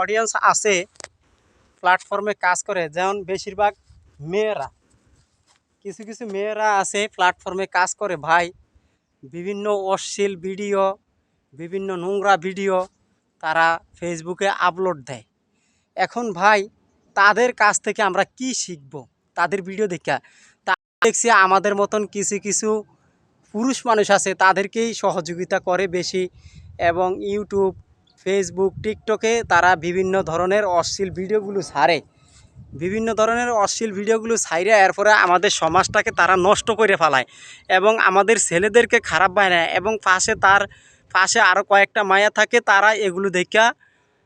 Audience আছে প্ল্যাটফর্মে কাজ করে, যেমন বেশিরভাগ মেয়েরা। কিছু কিছু মেয়েরা আছে প্ল্যাটফর্মে কাজ করে ভাই। বিভিন্ন অশ্লীল ভিডিও, বিভিন্ন নোংরা ভিডিও তারা ফেসবুকে আপলোড দেয়। এখন ভাই, তাদের কাছ থেকে আমরা কি শিখব? তাদের ভিডিও দেখা। তা দেখছি আমাদের মতন কিছু কিছু পুরুষ মানুষ আছে, তাদেরকেই সহযোগিতা করে বেশি। এবং ইউটিউব ফেসবুক টিকটকে তারা বিভিন্ন ধরনের অশ্লীল ভিডিওগুলো ছাড়ে। বিভিন্ন ধরনের অশ্লীল ভিডিওগুলো ছাইরে এরপরে আমাদের সমাজটাকে তারা নষ্ট করে ফেলায় এবং আমাদের ছেলেদেরকে খারাপ বানায় এবং পাশে তার পাশে আরও কয়েকটা মায়া থাকে, তারা এগুলো দেখা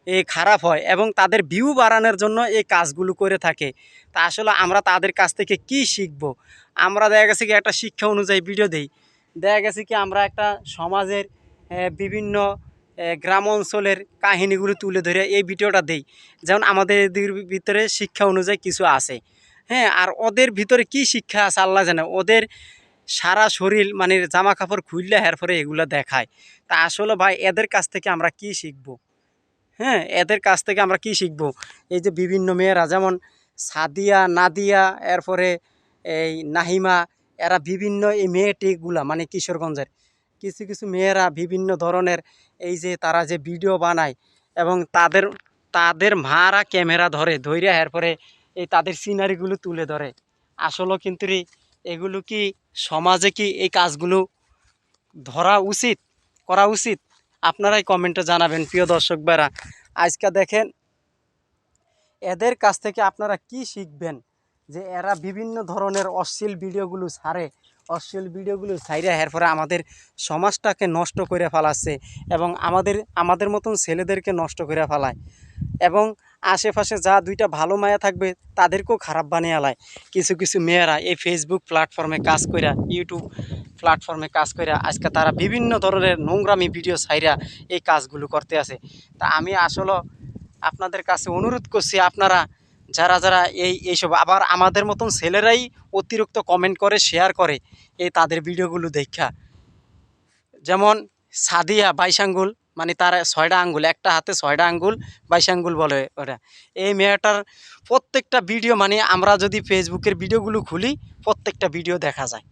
এ খারাপ হয় এবং তাদের ভিউ বাড়ানোর জন্য এই কাজগুলো করে থাকে। তা আসলে আমরা তাদের কাছ থেকে কি শিখব? আমরা দেখা গেছে কি একটা শিক্ষা অনুযায়ী ভিডিও দেই। দেখা গেছে কি আমরা একটা সমাজের বিভিন্ন গ্রাম অঞ্চলের কাহিনিগুলো তুলে ধরে এই ভিডিওটা দেই। যেমন আমাদের এদের ভিতরে শিক্ষা অনুযায়ী কিছু আছে। হ্যাঁ আর ওদের ভিতরে কি শিক্ষা আছে আল্লাহ জানে। ওদের সারা শরীর মানে জামা কাপড় খুললে হের এরপরে এগুলো দেখায়। তা আসলে ভাই, এদের কাছ থেকে আমরা কি শিখব? হ্যাঁ এদের কাছ থেকে আমরা কি শিখব? এই যে বিভিন্ন মেয়েরা যেমন সাদিয়া, নাদিয়া এরপরে এই নাহিমা, এরা বিভিন্ন এই মেয়েটিগুলা মানে কিশোরগঞ্জের। কিছু কিছু মেয়েরা বিভিন্ন ধরনের এই যে তারা যে ভিডিও বানায় এবং তাদের তাদের মারা ক্যামেরা ধরে ধৈর্য এরপরে এই তাদের সিনারিগুলো তুলে ধরে। আসলে কিন্তু রে, এগুলো কি সমাজে কি এই কাজগুলো ধরা উচিত, করা উচিত? আপনারাই কমেন্টে জানাবেন, প্রিয় দর্শক ভাইরা। আজকে দেখেন, এদের কাছ থেকে আপনারা কি শিখবেন? যে এরা বিভিন্ন ধরনের অশ্লীল ভিডিওগুলো ছাড়ে। অশ্লীল ভিডিওগুলো ছাইরে এরপরে আমাদের সমাজটাকে নষ্ট করে ফেলাচ্ছে এবং আমাদের আমাদের মতন ছেলেদেরকে নষ্ট করে ফেলায়। এবং আশেপাশে যা দুইটা ভালো মায়া থাকবে তাদেরকেও খারাপ বানিয়ে আলায়। কিছু কিছু মেয়েরা এই ফেসবুক প্ল্যাটফর্মে কাজ কইরা ইউটিউব প্ল্যাটফর্মে কাজ কইরা, আজকে তারা বিভিন্ন ধরনের নোংরামি ভিডিও ছাইরা এই কাজগুলো করতে আছে। তা আমি আসলে আপনাদের কাছে অনুরোধ করছি, আপনারা যারা যারা এই এইসব আবার আমাদের মতন ছেলেরাই অতিরিক্ত কমেন্ট করে শেয়ার করে, এই তাদের ভিডিওগুলো দেখা। যেমন সাদিয়া বাইশ আঙ্গুল মানে তার ছয়টা আঙ্গুল, একটা হাতে ছয়টা আঙ্গুল বাইশ আঙ্গুল বলে ওরা এই মেয়েটার প্রত্যেকটা ভিডিও মানে আমরা যদি ফেসবুকের ভিডিওগুলো খুলি, প্রত্যেকটা ভিডিও দেখা যায়।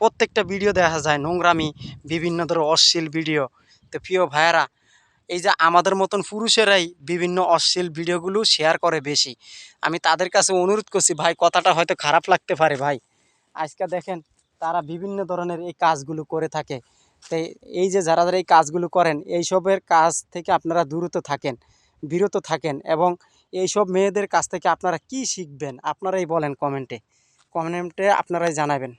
প্রত্যেকটা ভিডিও দেখা যায় নোংরামি, বিভিন্ন ধরনের অশ্লীল ভিডিও। তো প্রিয় ভাইয়েরা এই যে আমাদের মতন পুরুষেরাই বিভিন্ন অশ্লীল ভিডিওগুলো শেয়ার করে বেশি। আমি তাদের কাছে অনুরোধ করছি, ভাই, কথাটা হয়তো খারাপ লাগতে পারে, ভাই। আজকে দেখেন, তারা বিভিন্ন ধরনের এই কাজগুলো করে থাকে। তাই এই যে যারা যারা এই কাজগুলো করেন, এইসবের কাজ থেকে আপনারা দূরত থাকেন, বিরত থাকেন এবং এইসব মেয়েদের কাছ থেকে আপনারা কি শিখবেন? আপনারাই বলেন কমেন্টে। কমেন্টে আপনারাই জানাবেন।